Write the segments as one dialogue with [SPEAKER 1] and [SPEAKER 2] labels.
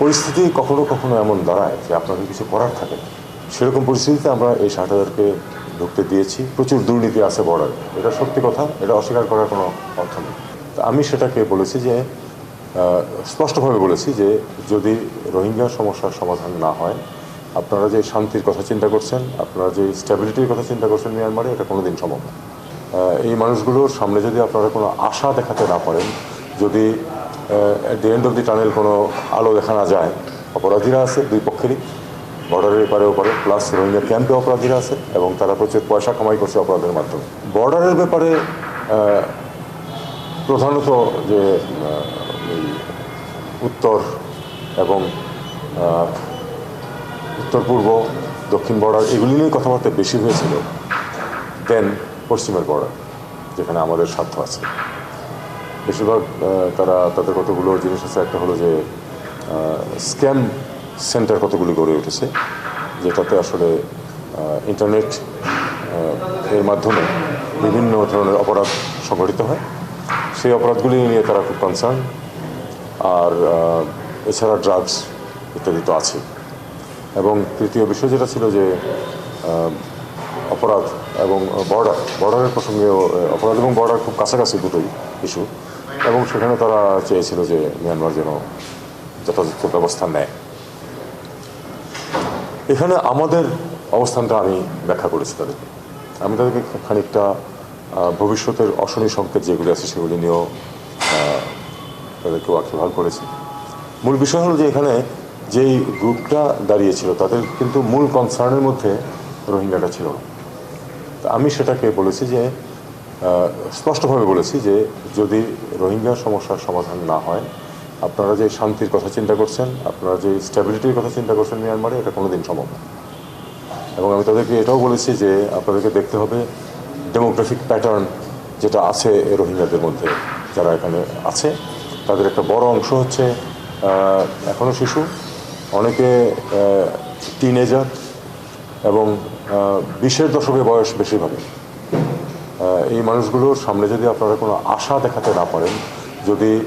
[SPEAKER 1] পরিস্থিতি কখনো কখনো এমন দাঁড়ায় যে আপনাদের কিছু করার থাকে না। সেরকম পরিস্থিতিতে আমরা এই ষাট হাজারকে ঢুকতে দিয়েছি। প্রচুর দুর্নীতি আছে বর্ডারে এটা সত্যি কথা, এটা অস্বীকার করার কোনো অর্থ নেই। আমি সেটাকে বলেছি যে স্পষ্টভাবে বলেছি যে, যদি রোহিঙ্গা সমস্যার সমাধান না হয়, আপনারা যে শান্তির কথা চিন্তা করছেন, আপনারা যে স্ট্যাবিলিটির কথা চিন্তা করছেন মিয়ানমারে, এটা কোনোদিন সম্ভব না। এই মানুষগুলোর সামনে যদি আপনারা কোনো আশা দেখাতে না পারেন, যদি at the end of the tunnel কোনো আলো দেখা না যায়। অপরাধীরা আছে, দুই পক্ষেরই। বর্ডারের এপারে ওপারে। প্লাস রোহিঙ্গা ক্যাম্পে অপরাধীরা আছে এবং তারা প্রচুর পয়সা কামাই করছে অপরাধের মাধ্যমে। বর্ডারের ব্যাপারে প্রধানত যে উত্তর এবং উত্তর পূর্ব দক্ষিণ বর্ডার এগুলি নিয়ে কথাবার্তা বেশি হয়েছিল দেন পশ্চিমের বর্ডার যেখানে আমাদের স্বার্থ আছে। বেশিরভাগ তারা তাদের কতগুলো জিনিস আছে, একটা হলো যে স্ক্যাম সেন্টার কতগুলি গড়ে উঠেছে, যেটাতে আসলে ইন্টারনেট এর মাধ্যমে বিভিন্ন ধরনের অপরাধ সংঘটিত হয়। সেই অপরাধগুলি নিয়ে তারা খুব কনসার্ন আর এছাড়া ড্রাগস ইত্যাদি তো আছে। এবং তৃতীয় বিষয় যেটা ছিল যে অপরাধ এবং বর্ডার বর্ডারের প্রসঙ্গেও অপরাধ এবং বর্ডার খুব কাছাকাছি দুটোই ইস্যু এবং সেখানে তারা চেয়েছিল যে মিয়ানমার যেন যথাযথ ব্যবস্থা নেয়। এখানে আমাদের অবস্থানটা আমি ব্যাখ্যা করেছি তাদেরকে। আমি তাদেরকে খানিকটা ভবিষ্যতের অশনি সংকেত যেগুলি আছে সেগুলি নিয়েও তাদেরকে ওয়াকিবহাল করেছি। মূল বিষয় হলো যে এখানে যেই গ্রুপটা দাঁড়িয়েছিল, তাদের কিন্তু মূল কনসার্নের মধ্যে রোহিঙ্গাটা ছিল আমি সেটাকে বলেছি যে স্পষ্টভাবে বলেছি যে যদি রোহিঙ্গা সমস্যার সমাধান না হয়, আপনারা যে শান্তির কথা চিন্তা করছেন, আপনারা যে স্ট্যাবিলিটির কথা চিন্তা করছেন মিয়ানমারে, এটা কোনোদিন সম্ভব না। এবং আমি তাদেরকে এটাও বলেছি যে আপনাদেরকে দেখতে হবে ডেমোগ্রাফিক প্যাটার্ন যেটা আছে রোহিঙ্গাদের মধ্যে, যারা এখানে আছে, তাদের একটা বড় অংশ হচ্ছে এখনও শিশু, অনেকে টিনেজার এবং বিশের দশকে বয়স বেশিরভাগ এই মানুষগুলোর সামনে যদি আপনারা কোনো আশা দেখাতে না পারেন, যদি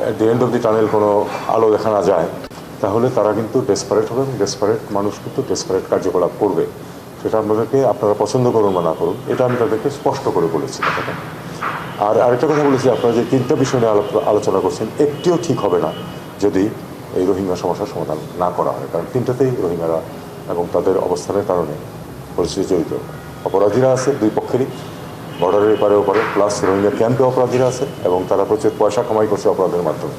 [SPEAKER 1] at the end of the tunnel কোনো আলো দেখা না যায়, তাহলে তারা কিন্তু ডেসপারেট হবে ডেসপারেট মানুষ কিন্তু ডেসপারেট কার্যকলাপ করবে। সেটা আপনাদেরকে, আপনারা পছন্দ করুন বা না করুন, এটা আমি তাদেরকে স্পষ্ট করে বলেছি আর আরেকটা কথা বলেছি, আপনারা যে তিনটা বিষয় নিয়ে আলো- আলোচনা করছেন, একটিও ঠিক হবে না যদি এই রোহিঙ্গা সমস্যার সমাধান না করা হয়, কারণ তিনটাতেই রোহিঙ্গারা এবং তাদের অবস্থানের কারণে পরিস্থিতি জড়িত। অপরাধীরা আছে, দুই পক্ষেরই। বর্ডারের এপারে ওপারে প্লাস রোহিঙ্গা ক্যাম্পে অপরাধীরা আছে এবং তারা প্রচুর পয়সা কামাই করছে অপরাধের মাধ্যমে।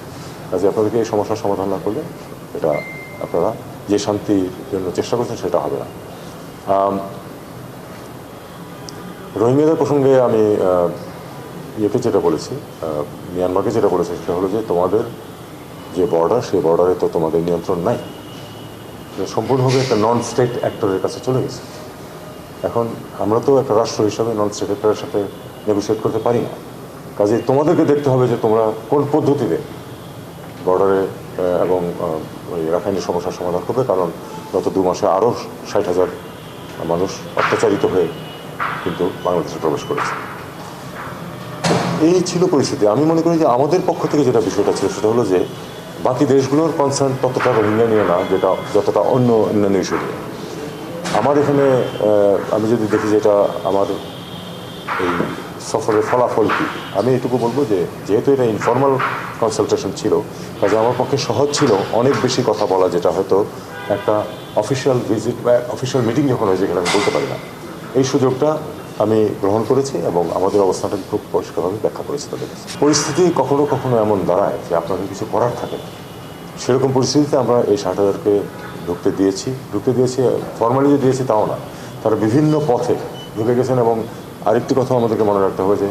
[SPEAKER 1] কাজে আপনাদেরকে এই সমস্যার সমাধান না করলে এটা আপনারা যে শান্তির জন্য চেষ্টা করছেন সেটা হবে না। রোহিঙ্গাদের প্রসঙ্গে আমি ইয়েকে যেটা বলেছি মিয়ানমারকে যেটা বলেছি সেটা হলো যে তোমাদের যে বর্ডার সেই বর্ডারে তো তোমাদের নিয়ন্ত্রণ নাই। সম্পূর্ণভাবে একটা নন স্টেট অ্যাক্টরের কাছে চলে গেছে। এখন আমরা তো একটা রাষ্ট্র হিসাবে নন অ্যাক্টরের সাথে নেগোসিয়েট করতে পারি না। কাজে তোমাদেরকে দেখতে হবে যে তোমরা কোন পদ্ধতিতে বর্ডারে এবং ওই রাখাইনের সমস্যার সমাধান করবে, কারণ গত দু মাসে আরও ষাট হাজার মানুষ অত্যাচারিত হয়ে কিন্তু বাংলাদেশে প্রবেশ করেছে। এই ছিল পরিস্থিতি। আমি মনে করি যে আমাদের পক্ষ থেকে যেটা বিষয়টা ছিল সেটা হলো যে বাকি দেশগুলোর কনসার্ন ততটা রোহিঙ্গা নিয়ে না, যেটা যতটা অন্য অন্যান্য ইস্যু নিয়ে। আমার এখানে আমি যদি দেখি যেটা আমার এই সফরের ফলাফল কি, আমি এটুকু বলব যে যেহেতু এটা ইনফর্মাল কনসালটেশন ছিল, কাজে আমার পক্ষে সহজ ছিল অনেক বেশি কথা বলা, যেটা হয়তো একটা অফিসিয়াল ভিজিট বা অফিসিয়াল মিটিং যখন হয় যেখানে আমি বলতে পারি না। এই সুযোগটা আমি গ্রহণ করেছি এবং আমাদের অবস্থানটাকে খুব পরিষ্কারভাবে ব্যাখ্যা করেছি তাদের কাছে। পরিস্থিতি কখনো কখনো এমন দাঁড়ায় যে আপনাদের কিছু করার থাকে না। সেরকম পরিস্থিতিতে আমরা এই ষাট হাজারকে ঢুকতে দিয়েছি। ঢুকতে দিয়েছি ফর্মালি যে দিয়েছি তাও না। তারা বিভিন্ন পথে ঢুকে গেছেন এবং আরেকটি কথা আমাদেরকে মনে রাখতে হবে যে,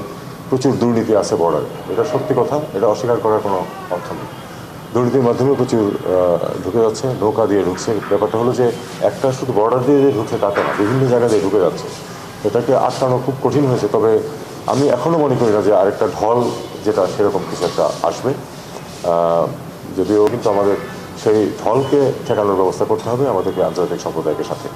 [SPEAKER 1] প্রচুর দুর্নীতি আছে বর্ডারে এটা সত্যি কথা, এটা অস্বীকার করার কোনো অর্থ নেই। দুর্নীতির মাধ্যমে প্রচুর ঢুকে যাচ্ছে, নৌকা দিয়ে ঢুকছে। ব্যাপারটা হলো যে, একটা শুধু বর্ডার দিয়ে যে ঢুকছে তাতে না, বিভিন্ন জায়গা দিয়ে ঢুকে যাচ্ছে। এটাকে আটকানো খুব কঠিন হয়েছে। তবে আমি এখনও মনে করি না যে আরেকটা ঢল যেটা, সেরকম কিছু একটা আসবে। যদিও কিন্তু আমাদের সেই ঢলকে ঠেকানোর ব্যবস্থা করতে হবে আমাদেরকে আন্তর্জাতিক সম্প্রদায়কে সাথে।